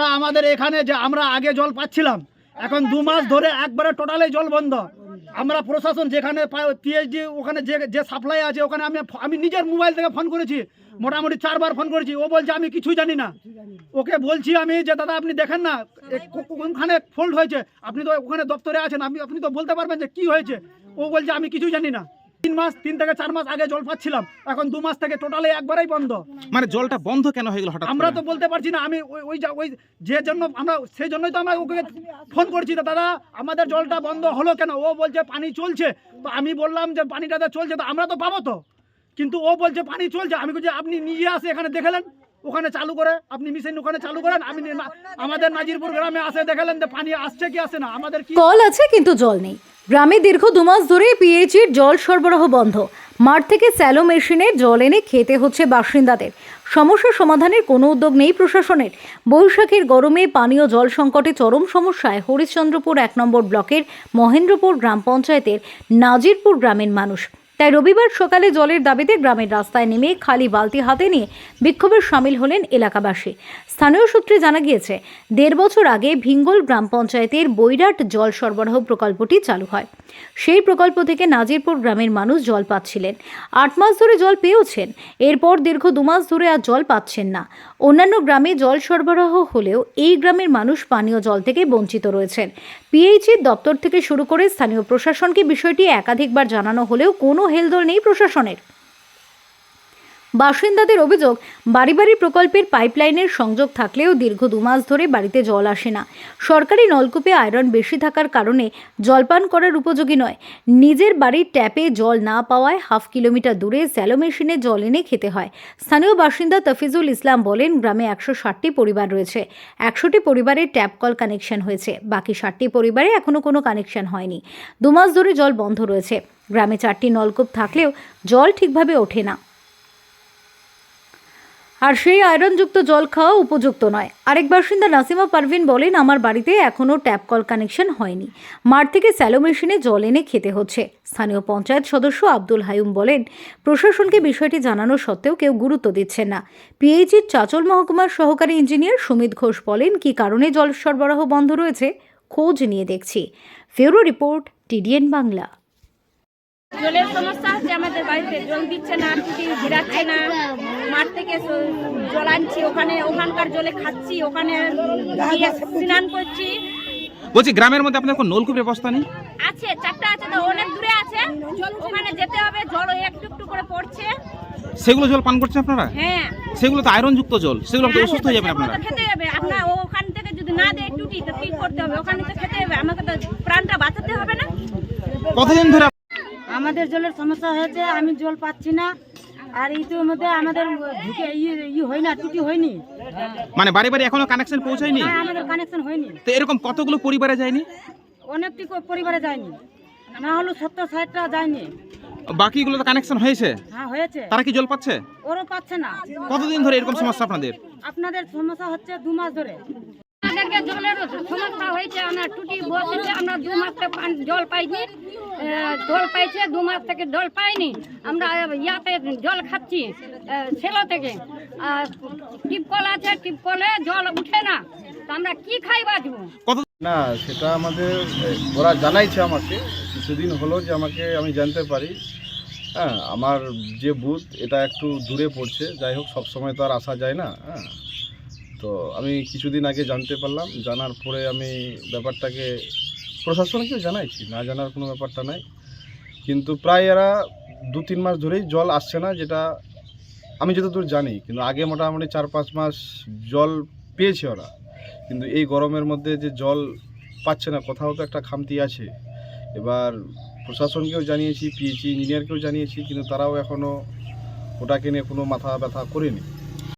তা আমাদের এখানে যে আমরা আগে জল পাচ্ছিলাম, এখন দু মাস ধরে একবারে টোটালে জল বন্ধ। আমরা প্রশাসন যেখানে পিএইচডি ওখানে যে যে সাপ্লাই আছে, ওখানে আমি আমি নিজের মোবাইল থেকে ফোন করেছি। মোটামুটি চারবার ফোন করেছি। ও বলছে, আমি কিছুই জানি না। ওকে বলছি আমি যে, দাদা, আপনি দেখেন না কোনখানে ফোল্ড হয়েছে? আপনি তো ওখানে দপ্তরে আছেন, আপনি আপনি তো বলতে পারবেন যে কি হয়েছে? ও বলছে, আমি কিছুই জানি না। তিন মাস তিন থেকে চার মাস আগে জল পাচ্ছিলাম। এখন দু মাস থেকে টোটালি একবারেই বন্ধ। মানে জলটা বন্ধ কেন হয়ে গেল হঠাৎ আমরা তো বলতে পারছি না আমি ওই ওই ওই যে জন্য আমরা সেই জন্যই তো আমরা ওকে ফোন করছি দাদা আমাদের জলটা বন্ধ হলো কেন? ও বলছে পানি চলছে। তো আমি বললাম যে পানিটাতে চলছে তো আমরা তো পাবো তো। কিন্তু ও বলছে পানি চলছে। আমি বলছি আপনি নিজে আসে এখানে দেখালেন? ওখানে চালু করে আপনি মিশন ওখানে চালু করেন। আমি আমাদের নাজিরপুর গ্রামে আসে দেখালেন যে পানি আসছে কি আসে না। আমাদের কি কল আছে কিন্তু জল নেই। গ্রামে দীর্ঘ দুমাস ধরে পিএইচির জল সরবরাহ বন্ধ। মাঠ থেকে স্যালো মেশিনে জল এনে খেতে হচ্ছে বাসিন্দাদের। সমস্যা সমাধানের কোনো উদ্যোগ নেই প্রশাসনের। বৈশাখের গরমে পানীয় জল সংকটে চরম সমস্যায় হরিশ্চন্দ্রপুর এক নম্বর ব্লকের মহেন্দ্রপুর গ্রাম পঞ্চায়েতের নাজিরপুর গ্রামের মানুষ। তাই রবিবার সকালে জলের দাবিতে গ্রামের রাস্তায় নেমে খালি বালতি হাতে নিয়ে বিক্ষোভে সামিল হলেন এলাকাবাসী। স্থানীয় সূত্রে জানা গিয়েছে, দেড় বছর আগে ভিঙ্গল গ্রাম পঞ্চায়েতের বৈরাট জল সরবরাহ প্রকল্পটি চালু হয়। সেই প্রকল্প থেকে নাজিরপুর গ্রামের মানুষ জল পাচ্ছিলেন। আট মাস ধরে জল পেয়েওছেন। এরপর দীর্ঘ দু মাস ধরে আর জল পাচ্ছেন না। অন্যান্য গ্রামে জল সরবরাহ হলেও এই গ্রামের মানুষ পানীয় জল থেকে বঞ্চিত রয়েছেন। পিএইচির দপ্তর থেকে শুরু করে স্থানীয় প্রশাসনকে বিষয়টি একাধিকবার জানানো হলেও কোনো হেলদোল নেই প্রশাসনের। বাসিন্দাদের অভিযোগ, বাড়ি বাড়ি প্রকল্পের পাইপলাইনের সংযোগ থাকলেও দীর্ঘ দু মাস ধরে বাড়িতে জল আসে না। সরকারি নলকূপে আয়রন বেশি থাকার কারণে জলপান করার উপযোগী নয়। নিজের বাড়ির ট্যাপে জল না পাওয়ায় হাফ কিলোমিটার দূরে স্যালো মেশিনে জল এনে খেতে হয়। স্থানীয় বাসিন্দা তফিজুল ইসলাম বলেন, গ্রামে একশো ষাটটি পরিবার রয়েছে। একশোটি পরিবারের ট্যাপ কল কানেকশন হয়েছে। বাকি ষাটটি পরিবারে এখনও কোনো কানেকশন হয়নি। দু মাস ধরে জল বন্ধ রয়েছে। গ্রামে চারটি নলকূপ থাকলেও জল ঠিকভাবে ওঠে না। আর সেই আয়রনযুক্ত জল খাওয়া উপযুক্ত নয়। আরেক বাসিন্দা নাসিমা পারভিন বলেন, আমার বাড়িতে এখনও ট্যাপ কল কানেকশন হয়নি। মাঠ থেকে স্যালো মেশিনে জল এনে খেতে হচ্ছে। স্থানীয় পঞ্চায়েত সদস্য আব্দুল হায়ুম বলেন, প্রশাসনকে বিষয়টি জানানো সত্ত্বেও কেউ গুরুত্ব দিচ্ছেন না। পিএইচির চাচল মহকুমার সহকারী ইঞ্জিনিয়ার সুমিত ঘোষ বলেন, কি কারণে জল সরবরাহ বন্ধ রয়েছে? খোঁজ নিয়ে দেখছি। ফেরো রিপোর্ট, টিডিএন বাংলা। জলের সমস্যা হচ্ছে আমাদের বাড়িতে, জল দিচ্ছে না ঘিরাচ্ছে না। মাঠ থেকে জল আনছি ওখানে ওখানকার জলে খাচ্ছি ওখানে স্নান করছি। বলছি গ্রামের মধ্যে আপনার কোনো নলকূপ ব্যবস্থা নেই? আছে চারটা আছে তো অনেক দূরে আছে। ওখানে যেতে হবে জল ওই একটু একটু করে পড়ছে। সেগুলো জল পান করছেন আপনারা? হ্যাঁ। সেগুলো তো আয়রন যুক্ত জল সেগুলো তো হ্যাঁ, অসুস্থ হয়ে যাবেন আপনারা তো খেতে হবে আপনার ওখান থেকে যদি না দেয় টুটি তো কি করতে হবে ওখানে তো খেতে হবে আমাকে তো প্রাণটা বাঁচাতে হবে না। কতদিন ধরে আমাদের জলের সমস্যা হয়েছে আমি জল পাচ্ছি না। আর ইতির মধ্যে আমাদের ঢুকে ই ই হয় না টুটি হয়নি। মানে বাড়ি বাড়ি এখনও কানেকশন পৌঁছায়নি? হ্যাঁ আমাদের কানেকশন হয়নি। তো এরকম কতগুলো পরিবারে যায়নি? অনেকটি কো- পরিবারে যায়নি। না হলো সত্তর ষাটটা যায়নি। বাকিগুলো তো কানেকশন হয়েছে। হ্যাঁ হয়েছে। তারা কি জল পাচ্ছে? ওরও পাচ্ছে না। কতদিন ধরে এরকম সমস্যা আপনাদের? আপনাদের সমস্যা হচ্ছে দু মাস ধরে। আমাদেরকে জলের সমস্যা হয়েছে আমরা টুটি বসেছে আমরা দু মাস থেকে পান- জল পাইনি। জল পাইছে দু মাস থেকে জল পাইনি। আমরা ইয়াতে জল খাচ্ছি সেলো থেকে। আর টিপকল আছে টিপকলে জল উঠে না। তো আমরা কি খাই বাঁচবো? না সেটা আমাদের ওরা জানাইছে আমাকে কিছুদিন হলো যে আমাকে আমি জানতে পারি। হ্যাঁ আমার যে বুথ এটা একটু দূরে পড়ছে। যাই হোক সব সময় তো আর আসা যায় না হ্যাঁ। তো আমি কিছুদিন আগে জানতে পারলাম, জানার পরে আমি ব্যাপারটাকে প্রশাসনকেও জানাইছি, না জানার কোনো ব্যাপারটা নাই। কিন্তু প্রায় এরা দু তিন মাস ধরেই জল আসছে না, যেটা আমি যতদূর জানি, কিন্তু আগে মোটামুটি চার পাঁচ মাস জল পেয়েছে ওরা। কিন্তু এই গরমের মধ্যে যে জল পাচ্ছে না, কোথাও তো একটা খামতি আছে। এবার প্রশাসনকেও জানিয়েছি পিএইচি ইঞ্জিনিয়ারকেও জানিয়েছি, কিন্তু তারাও এখনও ওটাকে নিয়ে কোনো মাথা ব্যথা করেনি।